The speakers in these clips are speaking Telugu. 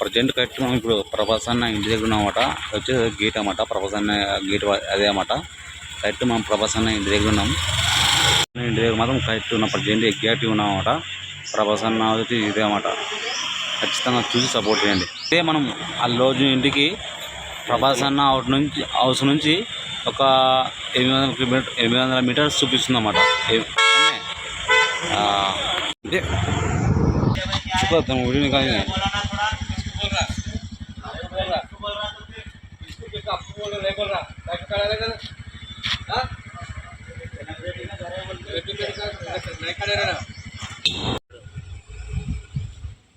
ప్రజెంట్ కరెక్ట్ మనం ఇప్పుడు ప్రభాస్ అన్న ఇంటి దగ్గర ఉన్నామట వచ్చే గేట్ అన్నమాట ప్రభాస్ అన్న గేట్ అదే అన్నమాట. కరెక్ట్ మనం ప్రభాస్ అన్న ఇంటి దగ్గర ఉన్నాం. ఇంటి దగ్గర మాత్రం కరెక్ట్ ఉన్న ప్రజెంట్ ఎగ్జాక్ట్ ఉన్నామన్నమాట ప్రభాస్ అన్న వచ్చి ఇదే అన్నమాట. ఖచ్చితంగా చూసి సపోర్ట్ చేయండి. ఇదే మనం ఆ రోజు ఇంటికి ప్రభాస్ అన్న అవుట్ నుంచి హౌస్ నుంచి ఒక ఎనిమిది వందల కిలోమీటర్ ఎనిమిది వందల మీటర్స్ చూపిస్తుంది అన్నమాట కానీ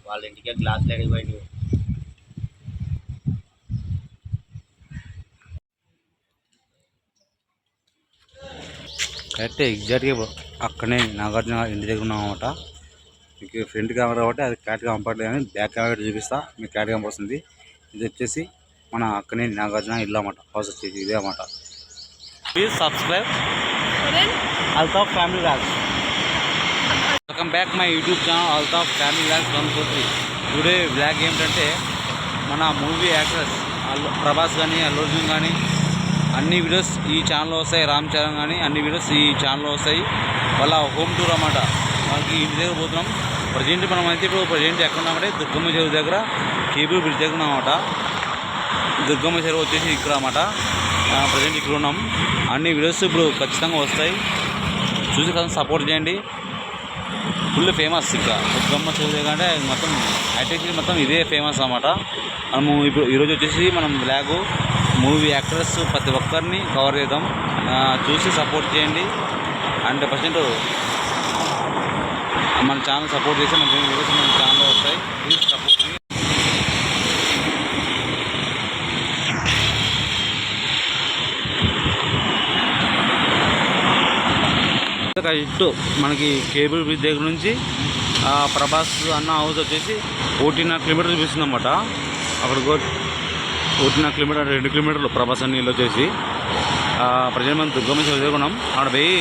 వాళ్ళ ఇంటికే గ్లాసులు అడిగిపోయి కరెక్ట్ ఎగ్జాక్ట్గా అక్కడనే నాగార్జున గారి ఇంటి దగ్గర ఉన్నామన్నమాట. మీకు ఫ్రంట్ కెమెరా కాబట్టి అది క్లారిటీ కనపడలేదు కానీ బ్యాక్ కెమెరా చూపిస్తా. మీకు క్లారిటీ కనపడుతుంది. ఇది వచ్చేసి మన అక్కనే నాగార్జున ఇల్లు అన్నమాట. హౌస్ వచ్చేసి ఇదే అన్నమాట. Please subscribe Altaf family vlogs welcome back my YouTube channel Altaf family vlogs one two three today blog ఏమిటంటే మన మూవీ యాక్టర్స్ అల్లు ప్రభాస్ కానీ అల్లు అర్జున్ కానీ అన్ని వీడియోస్ ఈ ఛానల్లో వస్తాయి రామ్ చరణ్ కానీ అన్ని వీడియోస్ ఈ ఛానల్లో వస్తాయి. వాళ్ళ హోమ్ టూర్ అన్నమాట. మనకి ఇంటి దగ్గర పోతున్నాం. ప్రజెంట్ మనం అయితే ఇప్పుడు ప్రజెంట్ ఎక్కడ ఉన్నామంటే దుర్గమ్మ చెరువు దగ్గర కేబుల్ బ్రిడ్జ్ దగ్గర ఉన్నామన్నమాట. దుర్గమ్మ చెరువు వచ్చేసి ఇక్కడ అన్నమాట. ప్రజెంట్ ఇక్కడ ఉన్నాం. అన్ని వీడియోస్ ఇప్పుడు ఖచ్చితంగా వస్తాయి. చూసి కదా సపోర్ట్ చేయండి. ఫుల్ ఫేమస్ ఇక్కడ. దుర్గమ్మ చెరువు అంటే మొత్తం హైటెక్ మొత్తం ఇదే ఫేమస్ అనమాట మనము ఇప్పుడు ఈరోజు వచ్చేసి మనం బ్లాగు మూవీ యాక్టర్స్ ప్రతి ఒక్కరిని కవర్ చేద్దాం. చూసి సపోర్ట్ చేయండి. హండ్రెడ్ పర్సెంట్ మన ఛానల్ సపోర్ట్ చేసి మన వీడియోస్ మన ఛానల్లో వస్తాయి. ప్లీజ్ సపోర్ట్ ఇటు మనకి కేబుల్ బ్రిడ్జ్ దగ్గర నుంచి ప్రభాస్ అన్న హౌస్ వచ్చేసి ఒకటిన్నర కిలోమీటర్ చూపిస్తుంది అనమాట అక్కడ ఒకటిన్నర కిలోమీటర్ రెండు కిలోమీటర్లు ప్రభాస్ అన్న ఇల్లు వచ్చేసి. ప్రజెంట్ మనం దుర్గమ్మ ఉన్నాం అక్కడ పోయి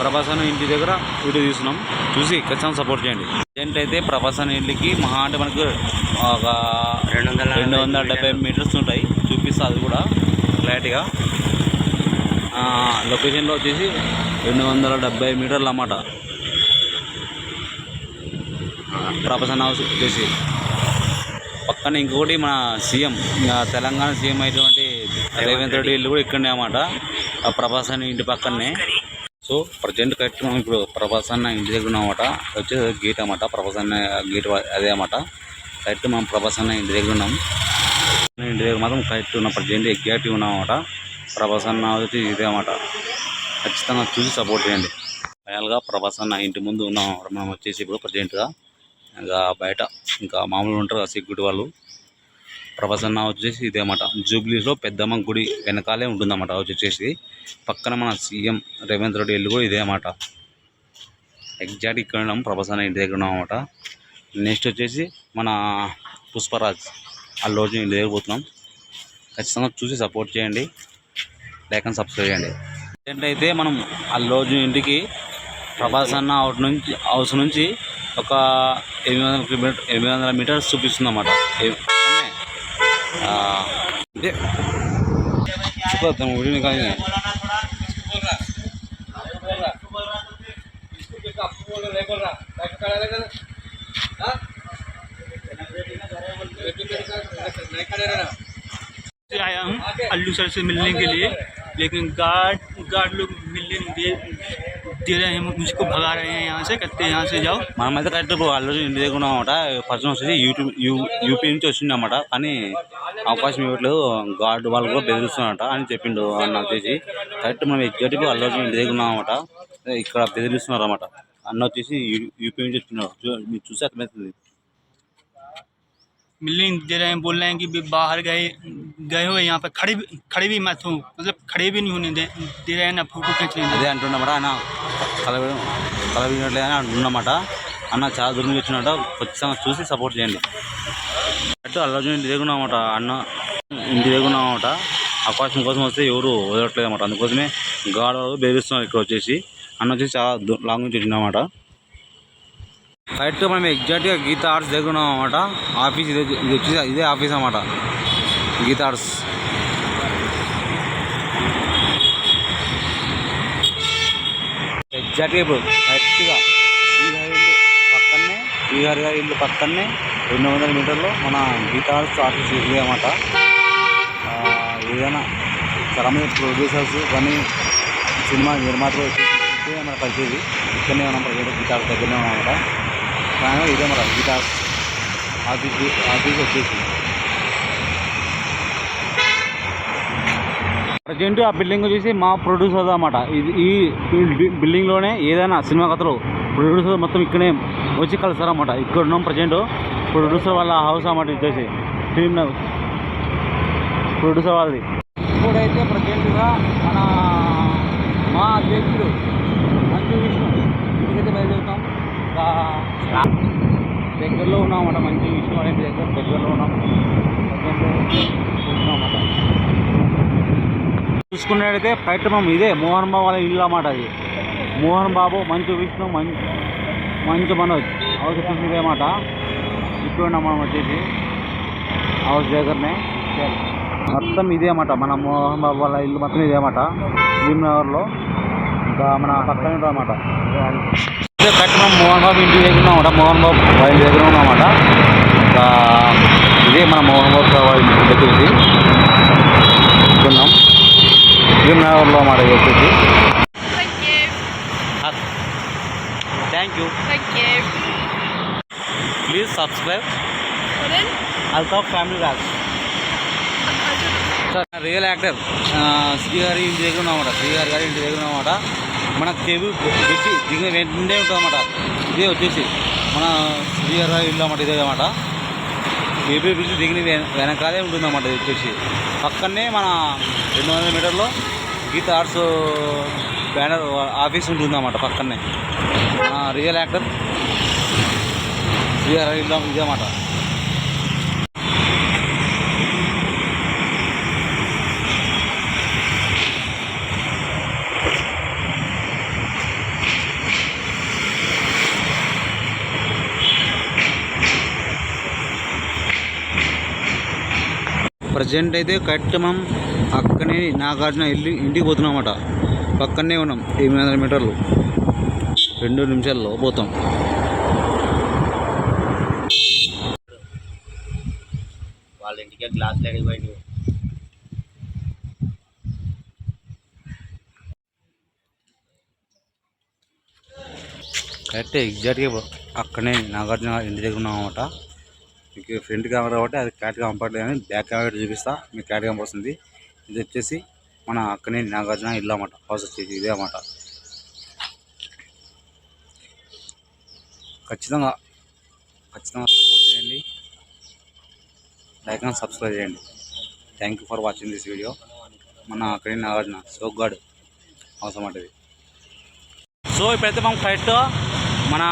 ప్రభాస్ అన్న ఇంటి దగ్గర వీడియో తీస్తున్నాం. చూసి ఖచ్చితంగా సపోర్ట్ చేయండి. ఏంటైతే ప్రభాస్ అన్న ఇంటికి మహా అంటే మనకు ఒక రెండు వందల రెండు వందల డెబ్బై మీటర్స్ ఉంటాయి. చూపిస్తా అది కూడా క్లారిటీగా. లొకేషన్లో వచ్చేసి రెండు వందల డెబ్బై మీటర్లు అన్నమాట. ప్రపసన్ హౌస్ వచ్చేసి. పక్కన ఇంకొకటి మన సీఎం ఇంకా తెలంగాణ సీఎం అయినటువంటి రేవంత్ రెడ్డి ఇల్లు కూడా ఇక్కడనే అన్నమాట. ఆ ప్రభాస్ అన్న ఇంటి పక్కనే. సో ప్రజెంట్ కరెక్ట్ మనం ఇప్పుడు ప్రభాస్ అన్న ఇంటి దగ్గర ఉన్నామన్నమాట వచ్చేసి గేట్ అన్నమాట. ప్రభాస్ అన్న గేట్ అదే అన్నమాట. కరెక్ట్ మనం ప్రభాస్ అన్న ఇంటి దగ్గర ఉన్నాం. ఇంటి దగ్గర మాత్రం కరెక్ట్ ఉన్న ప్రజెంట్ ఎగ్జాక్ట్ ఉన్నామన్నమాట ప్రభాస్ అన్న వచ్చి ఇదే అన్నమాట. ఖచ్చితంగా చూసి సపోర్ట్ చేయండి. ఫైనల్గా ప్రభాస్ అన్న ఇంటి ముందు ఉన్నాం మనం వచ్చేసి ఇప్పుడు ప్రజెంట్గా ఇంకా బయట ఇంకా మామూలు ఉంటారు కదా సెక్యూరిటీ వాళ్ళు. ప్రభాస్ అన్న వచ్చేసి ఇదే అన్నమాట. జూబ్లీస్లో పెద్దమ్మ గుడి వెనకాలే ఉంటుందన్నమాట వచ్చేసి. పక్కన మన సీఎం రేవంత్ రెడ్డి ఇల్లు కూడా ఇదే ఎగ్జాక్ట్ ఇక్కడ ఉన్నాం ప్రభాస్ అన్న ఇంటి దగ్గర ఉన్నామన్నమాట నెక్స్ట్ వచ్చేసి మన పుష్పరాజ్ అల్లు అర్జున్ ఇంటి దగ్గర పోతున్నాం. ఖచ్చితంగా చూసి సపోర్ట్ చేయండి. లైక్ అండ్ సబ్స్క్రైబ్ చేయండి. ఏంటైతే మనం అల్లు అర్జున్ ఇంటికి ప్రభాస్ అన్న అవుట్ నుంచి హౌస్ నుంచి ఒక ఎనిమిది వందల కిలోమీటర్ ఎనిమిది వందల మీటర్స్ చూపిస్తుంది అన్నమాట ఇదే చూద్దాం వీడియోని కానీ से आया हूँ अल्लू सर से मिलने के लिए लेकिन गार्ड गार्ड लोग मिलने नहीं दे दे रहे हैं मुझको भगा रहे हैं यहाँ से कहते हैं यहाँ से जाओ మనమైతే కరెక్ట్ ఇప్పుడు అల్లు అర్జున్ ఇంటి దగ్గర ఉన్నామన్నమాట పర్సన్ వచ్చేసి యూట్యూబ్ యూ యూపీ నుంచి వచ్చిందన్నమాట కానీ అవకాశం ఇవ్వట్లేదు గార్డ్ వాళ్ళు కూడా బెదిరిస్తున్నారట అని చెప్పిండు అన్న వచ్చేసి కరెక్ట్ మనం ఎగ్జాక్ట్గా అల్లు అర్జున్ ఇంటి దగ్గర ఉన్నామన్నమాట ఇక్కడ బెదిరిస్తున్నారు అన్నమాట అన్న వచ్చేసి యూ- యూపీ నుంచి వచ్చినారు చూ- మీరు చూసి అర్థమవుతుంది मिलने नहीं दे रहे हैं बोल रहे हैं कि भी बाहर गए गए हुए यहाँ पर खड़े भी खड़े भी मत हो मतलब खड़े भी नहीं होने दे दे रहे हैं ना फोटो खींचने दे అదే అంటున్నమాట ఆయన కల కల వినట్లే అని అంటున్నమాట అన్న చాలా దూరం నుంచి వచ్చినట ఖచ్చితంగా చూసి సపోర్ట్ చేయండి అటు అల్లు అర్జున్ ఇంటి దగ్గర ఉన్నామట అన్న ఇంటి దగ్గర ఉన్నామట అవకాశం కోసం వస్తే ఎవరు వదలట్లేదు అనమాట అందుకోసమే గాడ్ వాళ్ళు బెదిరిస్తున్నారు ఇక్కడ వచ్చేసి అన్న వచ్చేసి చాలా దూ- లాంగ్ నుంచి వచ్చిందన్నమాట కరెక్ట్ మనం ఎగ్జాక్ట్గా గీత ఆర్ట్స్ దగ్గర ఉన్నాం అనమాట ఆఫీస్ ఇది ఇది వచ్చేసి ఇదే ఆఫీస్ అనమాట గీత ఆర్ట్స్ ఎగ్జాక్ట్గా ఇప్పుడు కరెక్ట్గా పక్కనే శ్రీహరి గారి ఇల్లు పక్కనే రెండు వందల మీటర్లో మన గీత ఆర్ట్స్ ఆఫీస్ ఇదే అనమాట ఏదైనా చాలా మంది ప్రొడ్యూసర్స్ కానీ సినిమా నిర్మాతలు మన కలిసేది ఇక్కడనే ఉన్నాం ప్రజెంట్ గీత ఆర్ట్స్ దగ్గరనే ఉన్నాం అనమాట కానీ ఇదే మరి గీత ఆర్ట్స్ ఆఫీస్ ఆఫీస్ వచ్చేసి ప్రజెంట్ ఆ బిల్డింగ్ వచ్చేసి మా ప్రొడ్యూసర్ అన్నమాట. ఇది ఈ బిల్డింగ్లోనే ఏదైనా సినిమా కథలు ప్రొడ్యూసర్ మొత్తం ఇక్కడే వచ్చి కలుస్తారన్నమాట. ఇక్కడ ఉన్నాం ప్రజెంట్ ప్రొడ్యూసర్ వాళ్ళ హౌస్ అన్నమాట ఇది వచ్చేసి ఫిల్మ్ ప్రొడ్యూసర్ వాళ్ళది. ఇప్పుడైతే ప్రజెంట్గా మన మా అధ్యక్షుడు మంచు విష్ణు ఇంకా దగ్గరలో ఉన్నామన్నమాట మంచి విషయం అనేది దగ్గర దగ్గరలో ఉన్నాం. అన్నమాట చూసుకున్నట్టయితే ప్రయత్నం ఇదే మోహన్ బాబు వాళ్ళ ఇల్లు అన్నమాట అది. మోహన్ బాబు మంచు విష్ణు మంచు మంచు మనోజ్. హౌస్ చూసింది అన్నమాట. ఇప్పుడు ఉన్నాం మనం వచ్చేసి హౌస్ దగ్గరనే. మొత్తం ఇదే అన్నమాట. మన మోహన్ బాబు వాళ్ళ ఇల్లు మొత్తం ఇదే అన్నమాట. భీమనగర్లో. ఇంకా మన పక్కనే ఉంటుంది అన్నమాట ఇదే కట్టిన మోహన్ బాబు ఇంటి దగ్గర ఉన్నామన్నమాట మోహన్ బాబు వాళ్ళ దగ్గర ఉన్నామన్నమాట ఇంకా ఇదే మన మోహన్ బాబు వాళ్ళ వచ్చేసి ఉన్నాం భీమనగర్లో అన్నమాట ఇది వచ్చేసి Thank you. Thank you. Please subscribe? Altaf family Raj sir real actor శ్రీగారి ఇంటి దగ్గర ఉన్నమాట. శ్రీగారి గారి ఇంటి దగ్గర ఉన్నమాట. మన కేబు వచ్చి దిగిన వెంటనే ఉంటుందన్నమాట. ఇదే వచ్చేసి మన శ్రీగారి ఇల్లు అన్నమాట ఇదే అన్నమాట. కేబీ బ్రిడ్జ్ దిగిన వెన- వెనకాలే ఉంటుందన్నమాట ఇది వచ్చేసి. పక్కనే మన రెండు వందల మీటర్లో గీత ఆర్ట్స్ బ్యానర్ ఆఫీస్ ఉంటుందన్నమాట పక్కనే. మన రియల్ యాక్టర్ శ్రీగారి ఇల్లు ఇదే అన్నమాట. ప్రజెంట్ అయితే కరెక్ట్ మనం అక్కనే నాగార్జున ఇల్లు ఇంటికి పోతున్నామన్నమాట పక్కనే ఉన్నాం ఎనిమిది వందల మీటర్లు. రెండు నిమిషాల్లో పోతాం. వాళ్ళ ఇంటికే గ్లాసులు అడిగిపోయింది కరెక్ట్ ఎగ్జాక్ట్గా అక్కనే నాగార్జున ఇంటి దగ్గర ఉన్నామన్నమాట మీకు ఫ్రంట్ కెమెరా కాబట్టి అది క్లారిటీ కనపడలేదు కానీ బ్యాక్ కెమెరా చూపిస్తా. మీకు క్లారిటీ కనపడుతుంది ఇది వచ్చేసి మన అక్కనే నాగార్జున ఇల్లు అన్నమాట. హౌస్ వచ్చేసి ఇదే అన్నమాట. ఖచ్చితంగా ఖచ్చితంగా సపోర్ట్ చేయండి. లైక్ అండ్ సబ్స్క్రైబ్ చేయండి. Thank you for watching this video మన అక్కడే నాగార్జున సోగ్గాడు గాడ్ అవసరం అంటది సో ఇప్పుడైతే మనం ఫ్లైట్ మన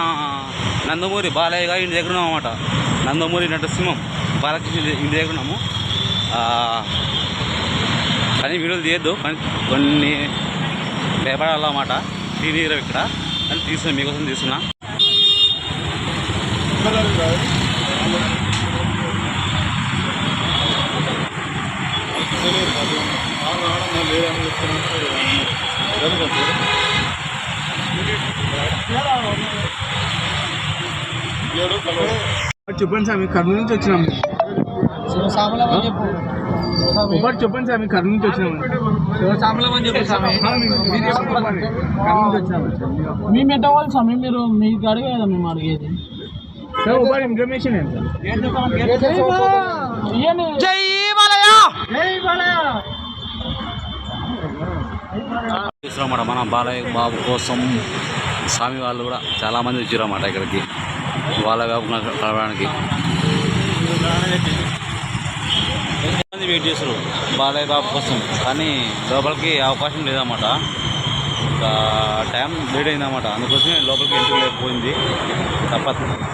నందమూరి బాలయ్య గారు ఇంటి దగ్గర ఉన్నాం అనమాట నందమూరి నటసింహం బాలకృష్ణ ఇంటి- దగ్గర ఉన్నాము. కానీ వీడియోలు తీయద్దు. కానీ కొన్ని భయపడాలన్నమాట. తీయరు ఇక్కడ. కానీ తీసుకున్నా మీకోసం తీసుకున్నా. చెప్పండి సార్ మీ కర్నూలు నుంచి వచ్చినాం. ఒకటి చెప్పండి సార్ మీ కర్నూలు నుంచి వచ్చినాం. కర్నూలు నుంచి వచ్చినాం. మేము ఎట్ట వాళ్ళు స్వామి మీరు మీకు అడిగే కదా మేము అడిగేది? సార్ ఒకటి ఇన్ఫర్మేషన్ ఏంటి సార్? మన బాలయ్య బాబు కోసం స్వామి వాళ్ళు కూడా చాలామంది వచ్చారన్నమాట ఇక్కడికి. వాళ్ళ కాకుండా కలవడానికి. వెయిట్ చేస్తారు బాలయ్య బాబు కోసం. కానీ లోపలికి అవకాశం లేదన్నమాట. ఇంకా టైం లేట్ అయిందన్నమాట. అందుకోసమే లోపలికి ఎంట్రీ లేకపోయింది. తప్పదు.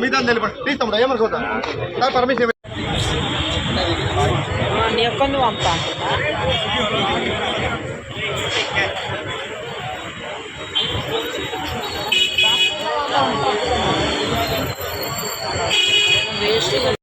మిగతా తెలిపండి ప్లీజ్ తమ్ముడు ఏమనుకుంటాను సార్ పర్మిషన్ ఎక్కడ వేస్ట్